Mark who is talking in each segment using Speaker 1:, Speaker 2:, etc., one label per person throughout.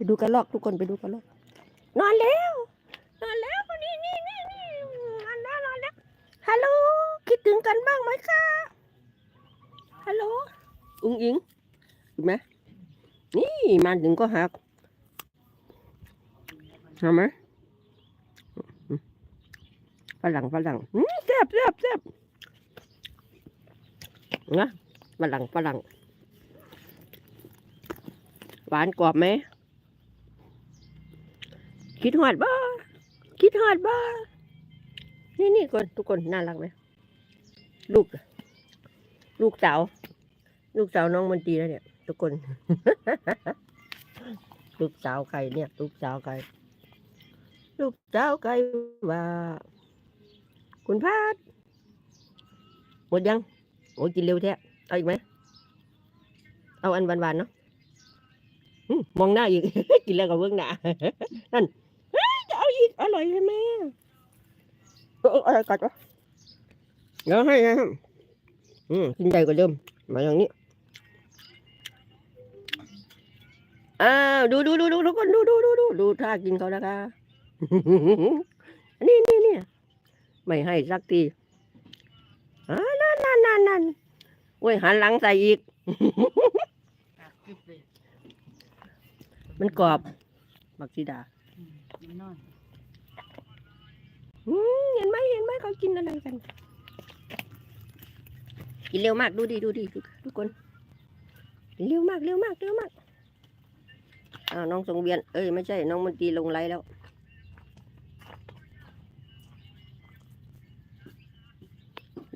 Speaker 1: ไปดูกระลอกทุกคนไปดูกระลอกนอนแล้ว นอนแล้วนี่นี่นี่นี่นอนแล้วนอนแล้วฮัลโหลคิดถึงกันบ้างไหมคะฮัลโหลอุ้งอิงเห็นไหมนี่มาถึงก็หักเห็นไหมฝรั่งฝรั่งแซ่บแซ่บแซ่บนะฝรั่งฝรั่งหวานกรอบไหม คิดหอดบ้าคิดหอดบ้านี่นี่คนทุกคนน่ารักไหมลูก ลูกสาวลูกสาวน้องมันตรีแล้วเนี่ย ทุกคน ลูกสาวใครเนี่ย ลูกสาวใครลูกสาวใครว่าคุณพาดหมดยังโอ้กินเร็วแท้เอาอีกไหมเอาอันหวานๆเนาะมมองหน้าอีก กินแล้วก็เบื้องหน้านั่น ร่อยใช่ไหมเอออะไรกัดวะเดี๋ยวให้นะครับอืมกินใหญ่กว่าเดิมมาอย่างนี้อ้าวดูดูดูดูทุกคนดูดูดูดูดูท่ากินเขานะคะนี่นี่นี่ไม่ให้สักทีอ่านั่นนั่นนั่นนั่นโอ้ยหันหลังใส่อีก มันกรอบบักซีดา
Speaker 2: อืมมันนอน
Speaker 1: อืม เห็นไหมเห็นไหมเขากินอะไรกัน กินเร็วมากดูดิดูดิทุกคน เร็วมากเร็วมากเร็วมากอ้าวน้องสงเวียน เอ้ยไม่ใช่ น้องมนตีลงไล่แล้ว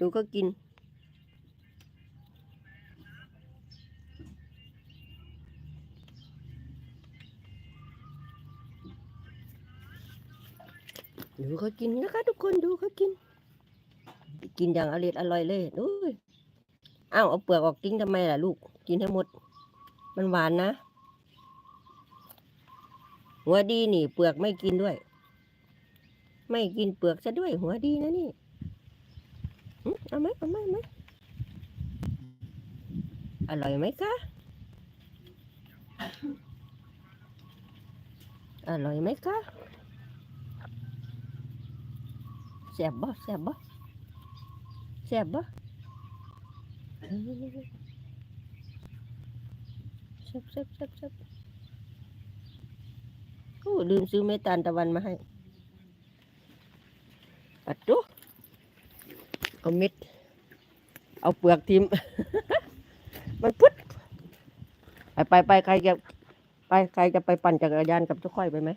Speaker 1: ดูก็กิน ดูเขากินนะคะ ทุกคนดูเขากิน กินอย่างอร่อยอร่อยเลยดูยอ้าวเอาเปลือกออกทิ้งทำไมล่ะลูก กินให้หมด มันหวานนะ หัวดีนี่ เปลือกไม่กินด้วย ไม่กินเปลือกซะด้วย หัวดีนะนี่เอาไหมเอาไหมไหมอร่อยไหมคะอร่อยไหมคะ แซ่บบ่แซ่บบ่แซ่บบ่เอ้ยแซ่บแซ่บแซ่บแซ่บโอ้ลืมซื้อเมตาลตะวันมาให้ปัดจุเอาเม็ด เอาเปลือกทิม มันพุดไปไปไปใครจะไปใครจะไปปั่นจักรยานกับเจ้าค่อยไปไหม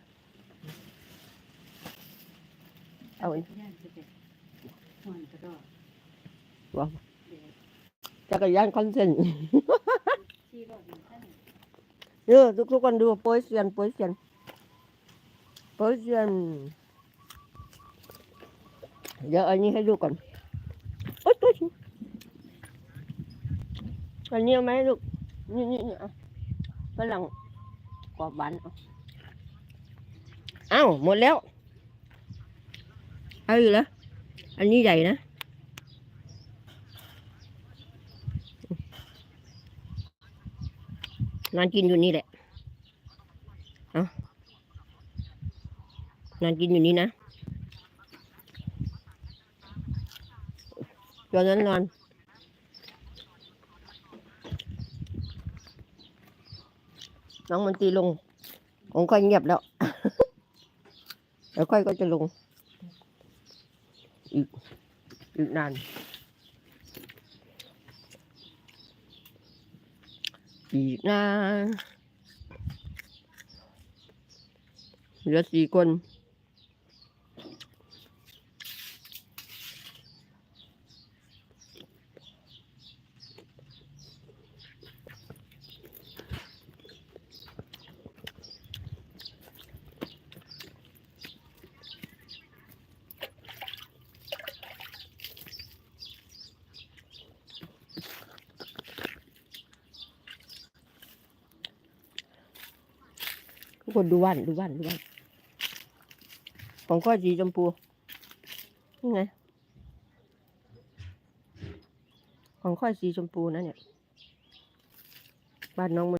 Speaker 1: เอาอัน
Speaker 2: ย่านจะเป็นหันกระดอก
Speaker 1: ว้าจักรยานคอนเซน
Speaker 2: ที่รอดมันท่าน
Speaker 1: เออทุกทุกคนดูโปยเซียนโปยเซียนโปยเซียน เดี๋ยวอันนี้ให้ดูก่อนโอ๊ยตัวชิอันนี้เอาไหมลูก นี่นี่นี่เอาฝรั่งกรอบบานอ้าวหมดแล้ว เอาอีกแล้วอันนี้ใหญ่นะ นอนกินอยู่นี่แหละ เอานอนกินอยู่นี่นะตอนนั้นนอนน้องมันตีลง ของค่อยเงียบแล้วเดี๋ยวค่อยก็จะลง อีก อีกนานอีกนานเหลือสี่คน ทุกคนดูว่านดูว่านดูว่านของข้อยสีชมพูนี่ไงของข้อยสีชมพูนะเนี่ยบ้านน้องมัน